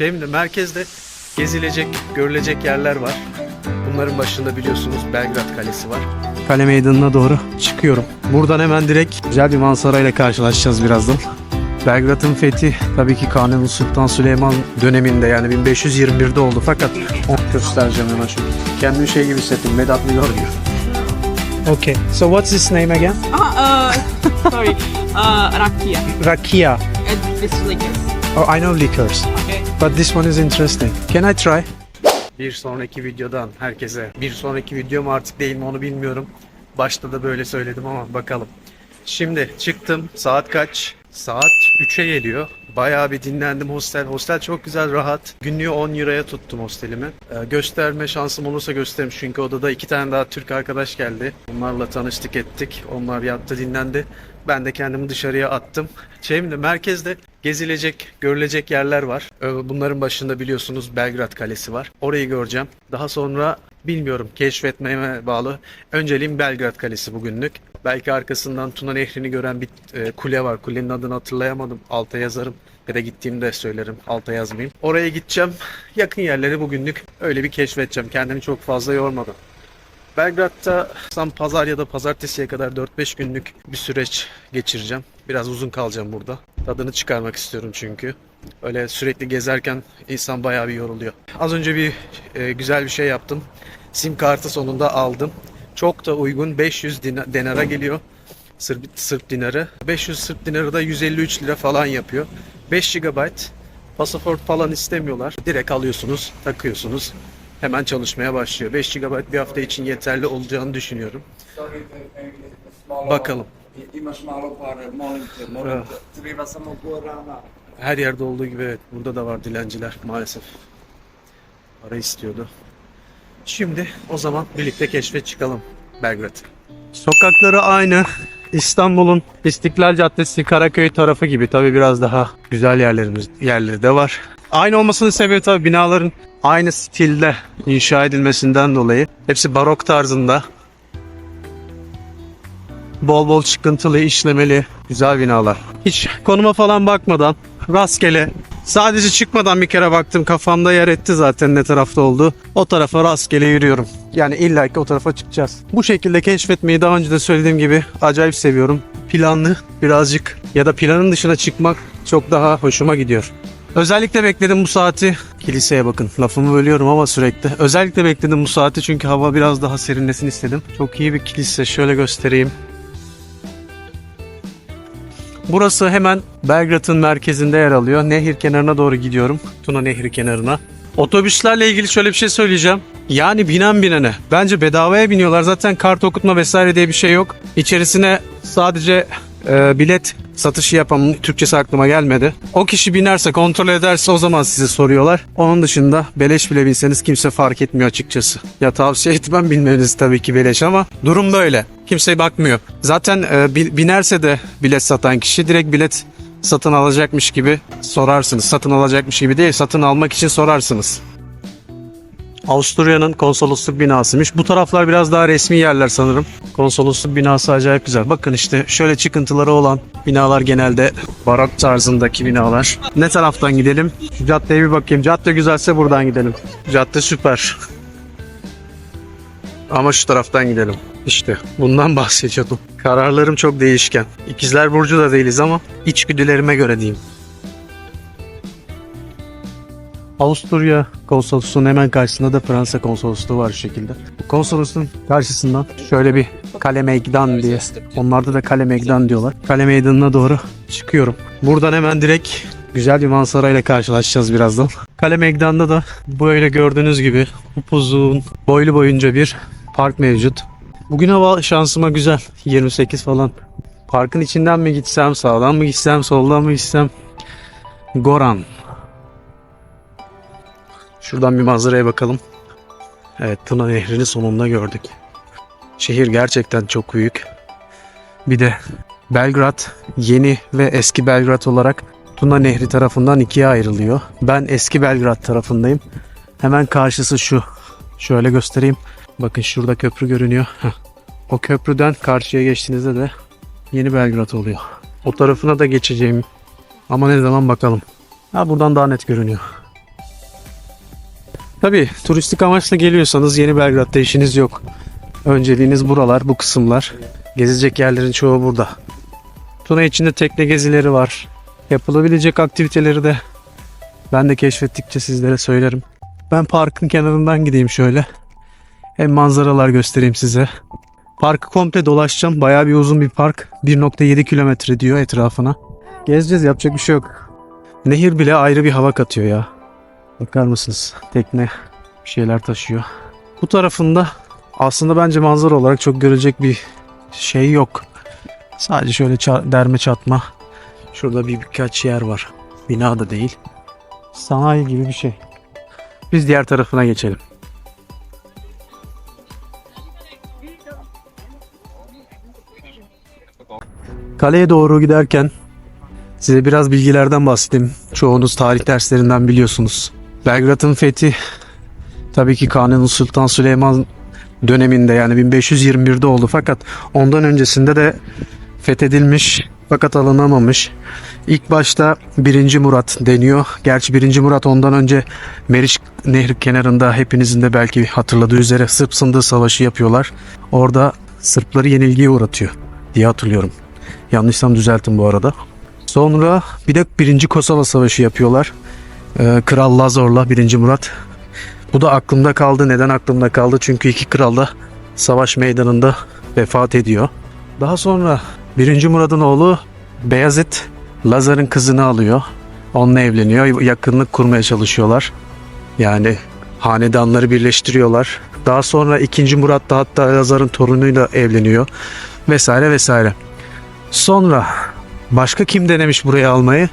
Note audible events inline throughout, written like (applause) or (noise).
Şimdi merkezde gezilecek, görülecek yerler var. Bunların başında biliyorsunuz Belgrad Kalesi var. Kale meydanına doğru çıkıyorum. Buradan hemen direkt güzel bir manzarayla karşılaşacağız birazdan. Belgrad'ın fethi tabii ki Kanuni Sultan Süleyman döneminde yani 1521'de oldu fakat onu göstereceğim hemen şöyle. Kendimi şey gibi hissettim, Vedat Milor gibi. Okay, so what's his name again? Ah, uh, sorry. Uh, rakia. Rakia. And this liquor. Oh, I know liquors. Okay. But this one is interesting. Can I try? Bir sonraki videodan herkese. Bir sonraki video mu artık değil mi onu bilmiyorum. Başta da böyle söyledim ama bakalım. Şimdi çıktım. Saat kaç? Saat 3'e geliyor. Bayağı bir dinlendim hostel. Hostel çok güzel, rahat. Günlüğü 10 liraya tuttum hostelimi. Ee, gösterme şansım olursa gösteririm. Çünkü odada iki tane daha Türk arkadaş geldi. Onlarla tanıştık ettik. Onlar yattı dinlendi. Ben de kendimi dışarıya attım. Şimdi merkezde gezilecek, görülecek yerler var. Ee, Bunların başında biliyorsunuz Belgrad Kalesi var. Orayı göreceğim. Daha sonra bilmiyorum keşfetmeme bağlı. Önceliğim Belgrad Kalesi bugünlük. Belki arkasından Tuna Nehri'ni gören bir e, kule var. Kulenin adını hatırlayamadım. Alta yazarım. Ya da gittiğimde söylerim. Alta yazmayayım. Oraya gideceğim. Yakın yerleri bugünlük öyle bir keşfedeceğim. Kendimi çok fazla yormadan. Belgrad'da tam pazar ya da pazartesiye kadar 4-5 günlük bir süreç geçireceğim. Biraz uzun kalacağım burada. Tadını çıkarmak istiyorum çünkü. Öyle sürekli gezerken insan bayağı bir yoruluyor. Az önce bir e, güzel bir şey yaptım. Sim kartı sonunda aldım. Çok da uygun 500 dina- denara geliyor. Sırp, Sırp dinarı. 500 Sırp dinarı da 153 lira falan yapıyor. 5 GB pasaport falan istemiyorlar. Direkt alıyorsunuz, takıyorsunuz. Hemen çalışmaya başlıyor. 5 GB bir hafta için yeterli olacağını düşünüyorum. Bakalım. Her yerde olduğu gibi evet burada da var dilenciler maalesef. Para istiyordu. Şimdi o zaman birlikte keşfe çıkalım Belgrad. Sokakları aynı. İstanbul'un İstiklal Caddesi Karaköy tarafı gibi tabi biraz daha güzel yerlerimiz yerleri de var. Aynı olmasının sebebi tabi binaların aynı stilde inşa edilmesinden dolayı. Hepsi barok tarzında. Bol bol çıkıntılı, işlemeli, güzel binalar. Hiç konuma falan bakmadan, rastgele, sadece çıkmadan bir kere baktım kafamda yer etti zaten ne tarafta olduğu. O tarafa rastgele yürüyorum. Yani illa ki o tarafa çıkacağız. Bu şekilde keşfetmeyi daha önce de söylediğim gibi acayip seviyorum. Planlı birazcık ya da planın dışına çıkmak çok daha hoşuma gidiyor. Özellikle bekledim bu saati. Kiliseye bakın. Lafımı bölüyorum ama sürekli. Özellikle bekledim bu saati çünkü hava biraz daha serinlesin istedim. Çok iyi bir kilise. Şöyle göstereyim. Burası hemen Belgrad'ın merkezinde yer alıyor. Nehir kenarına doğru gidiyorum. Tuna Nehri kenarına. Otobüslerle ilgili şöyle bir şey söyleyeceğim. Yani binen binene. Bence bedavaya biniyorlar. Zaten kart okutma vesaire diye bir şey yok. İçerisine sadece e, bilet satışı yapan Türkçesi aklıma gelmedi. O kişi binerse kontrol ederse o zaman size soruyorlar. Onun dışında beleş bile binseniz kimse fark etmiyor açıkçası. Ya tavsiye (laughs) etmem bilmeniz tabii ki beleş ama durum böyle. Kimse bakmıyor. Zaten e, bi- binerse de bilet satan kişi direkt bilet satın alacakmış gibi sorarsınız. Satın alacakmış gibi değil, satın almak için sorarsınız. Avusturya'nın konsolosluk binasıymış. Bu taraflar biraz daha resmi yerler sanırım. Konsolosluk binası acayip güzel. Bakın işte şöyle çıkıntıları olan binalar genelde barok tarzındaki binalar. Ne taraftan gidelim? Şu caddeye bir bakayım. Cadde güzelse buradan gidelim. Cadde süper. Ama şu taraftan gidelim. İşte bundan (laughs) bahsediyordum. Kararlarım çok değişken. İkizler Burcu da değiliz ama içgüdülerime göre diyeyim. Avusturya konsolosluğunun hemen karşısında da Fransa konsolosluğu var şu şekilde. Konsolosluğun karşısından şöyle bir kale meydan diye. Onlarda da kale meydan diyorlar. Kale meydanına doğru çıkıyorum. Buradan hemen direkt güzel bir manzarayla karşılaşacağız birazdan. Kale meydanda da böyle gördüğünüz gibi upuzun boylu boyunca bir park mevcut. Bugün hava şansıma güzel. 28 falan. Parkın içinden mi gitsem, sağdan mı gitsem, soldan mı gitsem? Goran. Şuradan bir manzaraya bakalım. Evet Tuna Nehri'ni sonunda gördük. Şehir gerçekten çok büyük. Bir de Belgrad yeni ve eski Belgrad olarak Tuna Nehri tarafından ikiye ayrılıyor. Ben eski Belgrad tarafındayım. Hemen karşısı şu. Şöyle göstereyim. Bakın şurada köprü görünüyor. O köprüden karşıya geçtiğinizde de yeni Belgrad oluyor. O tarafına da geçeceğim. Ama ne zaman bakalım. Ha buradan daha net görünüyor. Tabii turistik amaçla geliyorsanız Yeni Belgrad'da işiniz yok. Önceliğiniz buralar, bu kısımlar. Gezecek yerlerin çoğu burada. Tuna içinde tekne gezileri var. Yapılabilecek aktiviteleri de ben de keşfettikçe sizlere söylerim. Ben parkın kenarından gideyim şöyle. Hem manzaralar göstereyim size. Parkı komple dolaşacağım. Bayağı bir uzun bir park. 1.7 kilometre diyor etrafına. Gezeceğiz yapacak bir şey yok. Nehir bile ayrı bir hava katıyor ya. Bakar mısınız? Tekne bir şeyler taşıyor. Bu tarafında aslında bence manzara olarak çok görecek bir şey yok. Sadece şöyle ça- derme çatma. Şurada bir birkaç yer var. Bina da değil. Sanayi gibi bir şey. Biz diğer tarafına geçelim. Kaleye doğru giderken size biraz bilgilerden bahsedeyim. Çoğunuz tarih derslerinden biliyorsunuz. Belgrad'ın fethi tabii ki Kanuni Sultan Süleyman döneminde yani 1521'de oldu fakat ondan öncesinde de fethedilmiş fakat alınamamış. İlk başta 1. Murat deniyor. Gerçi 1. Murat ondan önce Meriç Nehri kenarında hepinizin de belki hatırladığı üzere Sırp Sındığı Savaşı yapıyorlar. Orada Sırpları yenilgiye uğratıyor diye hatırlıyorum. Yanlışsam düzeltin bu arada. Sonra bir de 1. Kosova Savaşı yapıyorlar. Ee, Kral Lazor'la 1. Murat. Bu da aklımda kaldı. Neden aklımda kaldı? Çünkü iki kral da savaş meydanında vefat ediyor. Daha sonra 1. Murad'ın oğlu Beyazıt Lazar'ın kızını alıyor. Onunla evleniyor. Yakınlık kurmaya çalışıyorlar. Yani hanedanları birleştiriyorlar. Daha sonra 2. Murat da hatta Lazar'ın torunuyla evleniyor. Vesaire vesaire. Sonra başka kim denemiş burayı almayı?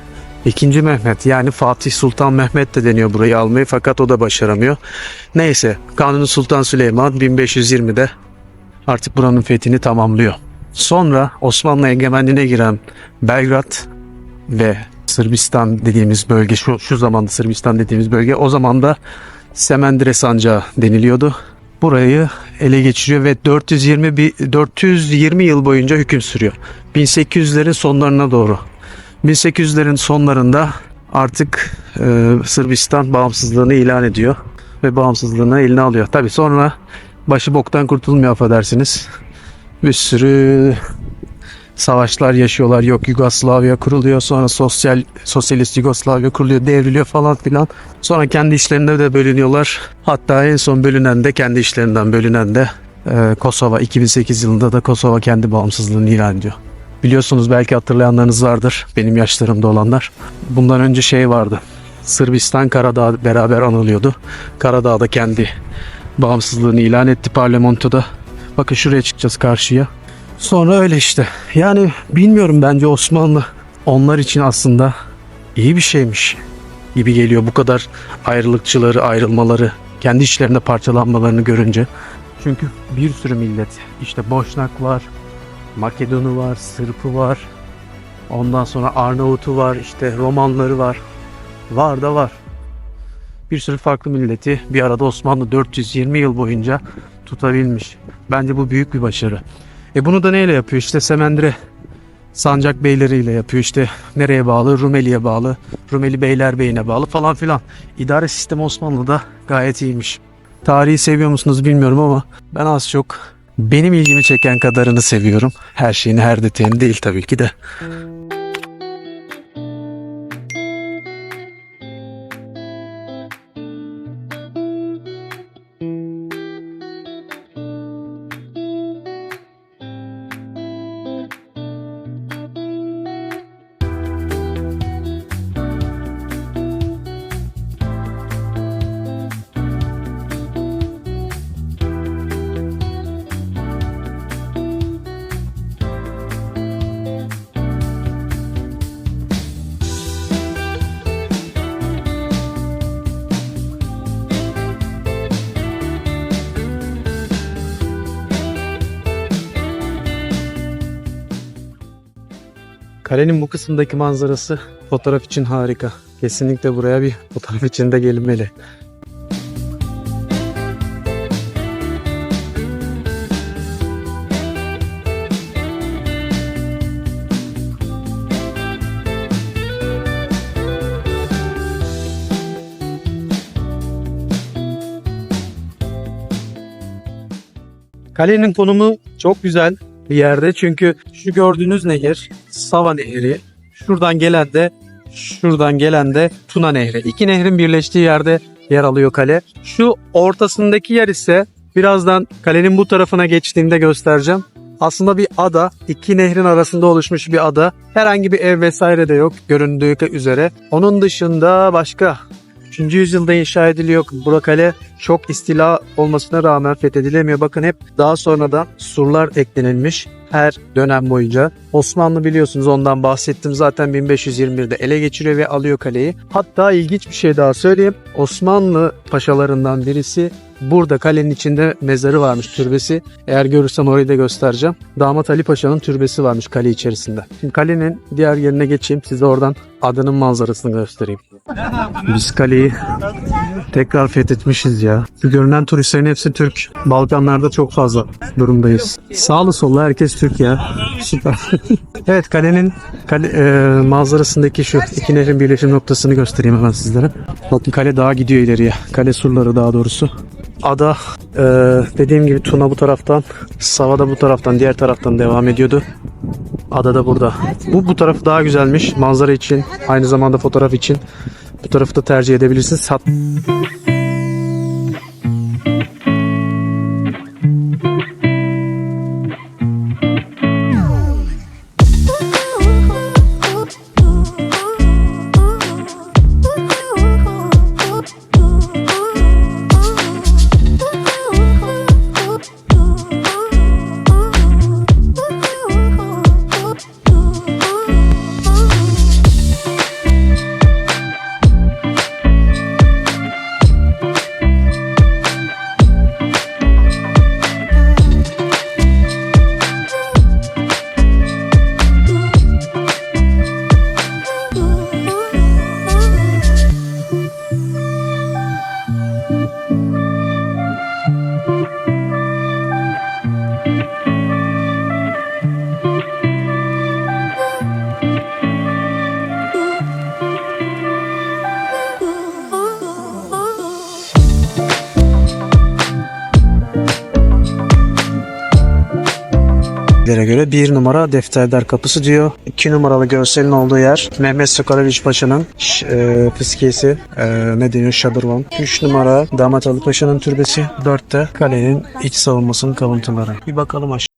İkinci Mehmet yani Fatih Sultan Mehmet de deniyor burayı almayı fakat o da başaramıyor. Neyse Kanuni Sultan Süleyman 1520'de artık buranın fethini tamamlıyor. Sonra Osmanlı egemenliğine giren Belgrad ve Sırbistan dediğimiz bölge şu, şu zamanda Sırbistan dediğimiz bölge o zaman da Semendire Sancağı deniliyordu. Burayı ele geçiriyor ve 420 bir 420 yıl boyunca hüküm sürüyor. 1800'lerin sonlarına doğru. 1800'lerin sonlarında artık e, Sırbistan bağımsızlığını ilan ediyor ve bağımsızlığını eline alıyor. Tabi sonra başı boktan kurtulmuyor affedersiniz. Bir sürü savaşlar yaşıyorlar. Yok Yugoslavya kuruluyor. Sonra sosyal sosyalist Yugoslavya kuruluyor, devriliyor falan filan. Sonra kendi işlerinde de bölünüyorlar. Hatta en son bölünen de kendi işlerinden bölünen de e, Kosova 2008 yılında da Kosova kendi bağımsızlığını ilan ediyor. Biliyorsunuz belki hatırlayanlarınız vardır benim yaşlarımda olanlar. Bundan önce şey vardı. Sırbistan Karadağ beraber anılıyordu. Karadağ da kendi bağımsızlığını ilan etti parlamentoda. Bakın şuraya çıkacağız karşıya. Sonra öyle işte. Yani bilmiyorum bence Osmanlı onlar için aslında iyi bir şeymiş gibi geliyor bu kadar ayrılıkçıları, ayrılmaları, kendi içlerinde parçalanmalarını görünce. Çünkü bir sürü millet işte Boşnak var, Makedonu var, Sırpı var. Ondan sonra Arnavut'u var, işte Romanları var. Var da var. Bir sürü farklı milleti bir arada Osmanlı 420 yıl boyunca tutabilmiş. Bence bu büyük bir başarı. E bunu da neyle yapıyor? İşte Semendire sancak beyleriyle yapıyor. İşte nereye bağlı? Rumeli'ye bağlı. Rumeli Beylerbeyine bağlı falan filan. İdare sistemi Osmanlı'da gayet iyiymiş. Tarihi seviyor musunuz bilmiyorum ama ben az çok benim ilgimi çeken kadarını seviyorum. Her şeyini her detayını değil tabii ki de. Kalenin bu kısımdaki manzarası fotoğraf için harika. Kesinlikle buraya bir fotoğraf için de gelinmeli. Kalenin konumu çok güzel bir yerde çünkü şu gördüğünüz nehir Sava Nehri. Şuradan gelen de şuradan gelen de Tuna Nehri. İki nehrin birleştiği yerde yer alıyor kale. Şu ortasındaki yer ise birazdan kalenin bu tarafına geçtiğimde göstereceğim. Aslında bir ada, iki nehrin arasında oluşmuş bir ada. Herhangi bir ev vesaire de yok göründüğü üzere. Onun dışında başka 3. yüzyılda inşa ediliyor. Bura kale çok istila olmasına rağmen fethedilemiyor. Bakın hep daha sonradan surlar eklenilmiş her dönem boyunca. Osmanlı biliyorsunuz ondan bahsettim zaten 1521'de ele geçiriyor ve alıyor kaleyi. Hatta ilginç bir şey daha söyleyeyim. Osmanlı paşalarından birisi burada kalenin içinde mezarı varmış türbesi. Eğer görürsem orayı da göstereceğim. Damat Ali Paşa'nın türbesi varmış kale içerisinde. Şimdi kalenin diğer yerine geçeyim. Size oradan adanın manzarasını göstereyim. Biz kaleyi tekrar fethetmişiz ya. Şu görünen turistlerin hepsi Türk. Balkanlarda çok fazla durumdayız. Sağlı sollu herkes Türk ya. Süper. (laughs) evet kalenin kale, e, manzarasındaki şu iki nehrin birleşim noktasını göstereyim hemen sizlere. Bakın kale daha gidiyor ileriye. Kale surları daha doğrusu. Ada e, dediğim gibi Tuna bu taraftan, Sava da bu taraftan, diğer taraftan devam ediyordu. Ada da burada. Bu bu tarafı daha güzelmiş manzara için, aynı zamanda fotoğraf için. Bu tarafı da tercih edebilirsiniz. Hat Lere göre bir numara defterdar kapısı diyor. İki numaralı görselin olduğu yer Mehmet Sokaraviç Paşa'nın e, fıskiyesi e, ne deniyor Şadırvan. Üç numara Damat Ali Paşa'nın türbesi. Dörtte kalenin iç savunmasının kalıntıları. Bir bakalım aşağı.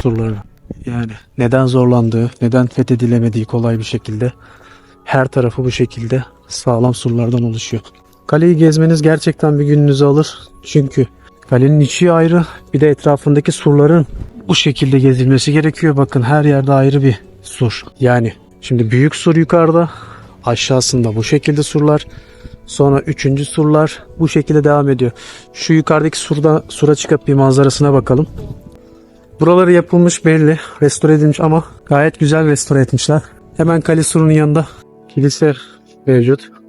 Turlarını. Yani neden zorlandığı, neden fethedilemediği kolay bir şekilde Her tarafı bu şekilde sağlam surlardan oluşuyor. Kaleyi gezmeniz gerçekten bir gününüzü alır. Çünkü kalenin içi ayrı bir de etrafındaki surların bu şekilde gezilmesi gerekiyor. Bakın her yerde ayrı bir sur. Yani şimdi büyük sur yukarıda aşağısında bu şekilde surlar. Sonra üçüncü surlar bu şekilde devam ediyor. Şu yukarıdaki surda sura çıkıp bir manzarasına bakalım. Buraları yapılmış belli. Restore edilmiş ama gayet güzel restore etmişler. Hemen kale yanında kilise mevcut.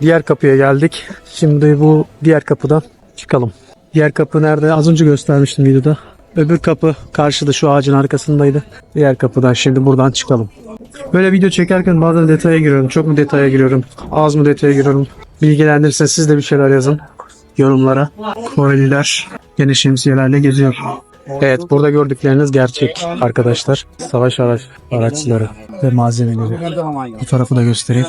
Diğer kapıya geldik. Şimdi bu diğer kapıdan çıkalım. Diğer kapı nerede? Az önce göstermiştim videoda. Öbür kapı karşıda şu ağacın arkasındaydı. Diğer kapıdan şimdi buradan çıkalım. Böyle video çekerken bazen detaya giriyorum. Çok mu detaya giriyorum? Az mı detaya giriyorum? Bilgilendirirseniz siz de bir şeyler yazın. Yorumlara. Koreliler gene şemsiyelerle geziyor. Evet burada gördükleriniz gerçek arkadaşlar. Savaş araç, araçları ve malzemeleri. Bu tarafı da göstereyim.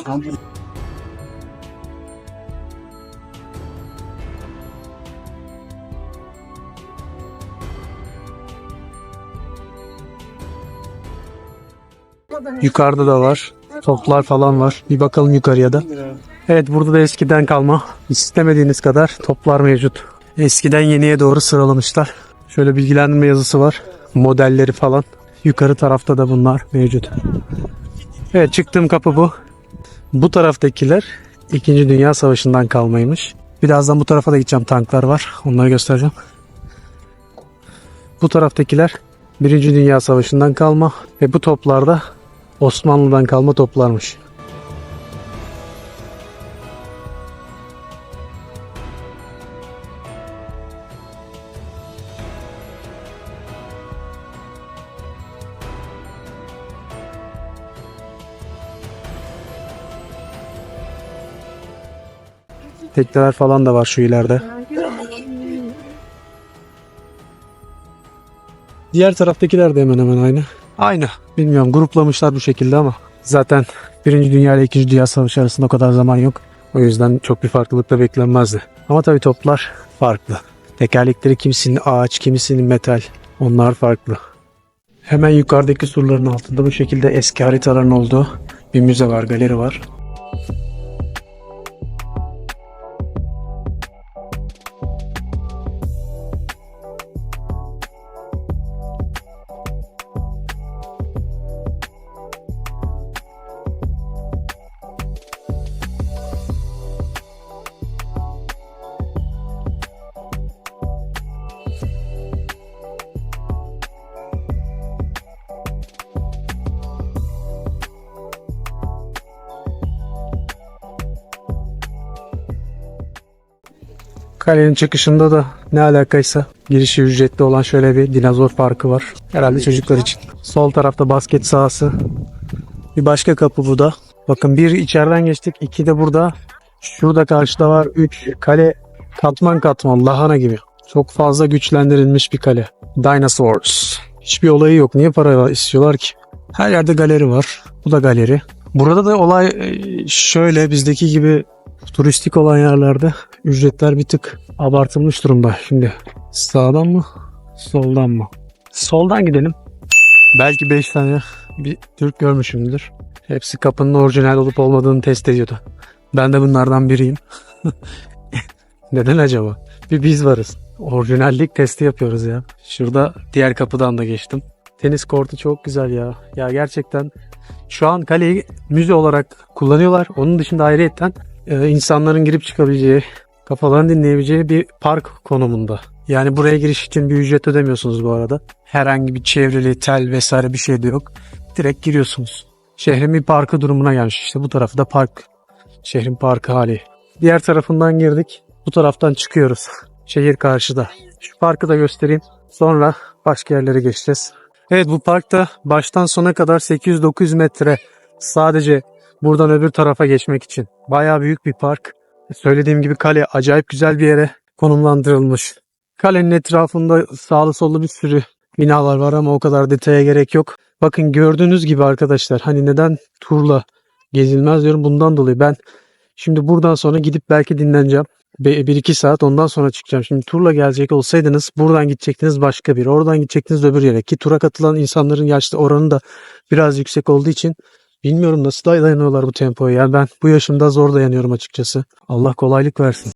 Yukarıda da var. Toplar falan var. Bir bakalım yukarıya da. Evet burada da eskiden kalma. İstemediğiniz kadar toplar mevcut. Eskiden yeniye doğru sıralamışlar. Şöyle bilgilendirme yazısı var. Modelleri falan. Yukarı tarafta da bunlar mevcut. Evet çıktığım kapı bu. Bu taraftakiler 2. Dünya Savaşı'ndan kalmaymış. Birazdan bu tarafa da gideceğim. Tanklar var. Onları göstereceğim. Bu taraftakiler 1. Dünya Savaşı'ndan kalma ve bu toplarda Osmanlı'dan kalma toplarmış. Tekneler falan da var şu ileride. Diğer taraftakiler de hemen hemen aynı. Aynı. Bilmiyorum gruplamışlar bu şekilde ama zaten Birinci Dünya ile İkinci Dünya Savaşı arasında o kadar zaman yok. O yüzden çok bir farklılık da beklenmezdi. Ama tabii toplar farklı. Tekerlekleri kimisinin ağaç, kimisinin metal. Onlar farklı. Hemen yukarıdaki surların altında bu şekilde eski haritaların olduğu bir müze var, galeri var. Kalenin çıkışında da ne alakaysa girişi ücretli olan şöyle bir dinozor parkı var. Herhalde çocuklar için. Sol tarafta basket sahası. Bir başka kapı bu da. Bakın bir içeriden geçtik. iki de burada. Şurada karşıda var. Üç kale katman katman lahana gibi. Çok fazla güçlendirilmiş bir kale. Dinosaurs. Hiçbir olayı yok. Niye para istiyorlar ki? Her yerde galeri var. Bu da galeri. Burada da olay e, şöyle bizdeki gibi turistik olan yerlerde ücretler bir tık abartılmış durumda. Şimdi sağdan mı soldan mı? Soldan gidelim. Belki 5 tane bir Türk görmüşümdür. Hepsi kapının orijinal olup olmadığını test ediyordu. Ben de bunlardan biriyim. (laughs) Neden acaba? Bir biz varız. Orijinallik testi yapıyoruz ya. Şurada diğer kapıdan da geçtim. Tenis kortu çok güzel ya. Ya gerçekten şu an kaleyi müze olarak kullanıyorlar. Onun dışında ayrıyetten e, insanların girip çıkabileceği, kafalarını dinleyebileceği bir park konumunda. Yani buraya giriş için bir ücret ödemiyorsunuz bu arada. Herhangi bir çevreli, tel vesaire bir şey de yok. Direkt giriyorsunuz. Şehrin bir parkı durumuna gelmiş. İşte bu tarafı da park. Şehrin parkı hali. Diğer tarafından girdik. Bu taraftan çıkıyoruz. Şehir karşıda. Şu parkı da göstereyim. Sonra başka yerlere geçeceğiz. Evet bu parkta baştan sona kadar 800-900 metre sadece buradan öbür tarafa geçmek için. Bayağı büyük bir park. Söylediğim gibi kale acayip güzel bir yere konumlandırılmış. Kalenin etrafında sağlı sollu bir sürü binalar var ama o kadar detaya gerek yok. Bakın gördüğünüz gibi arkadaşlar hani neden turla gezilmez diyorum bundan dolayı ben şimdi buradan sonra gidip belki dinleneceğim. 1-2 saat ondan sonra çıkacağım. Şimdi turla gelecek olsaydınız buradan gidecektiniz başka bir. Oradan gidecektiniz öbür yere. Ki tura katılan insanların yaşlı oranı da biraz yüksek olduğu için bilmiyorum nasıl dayanıyorlar bu tempoya. Yani ben bu yaşımda zor dayanıyorum açıkçası. Allah kolaylık versin.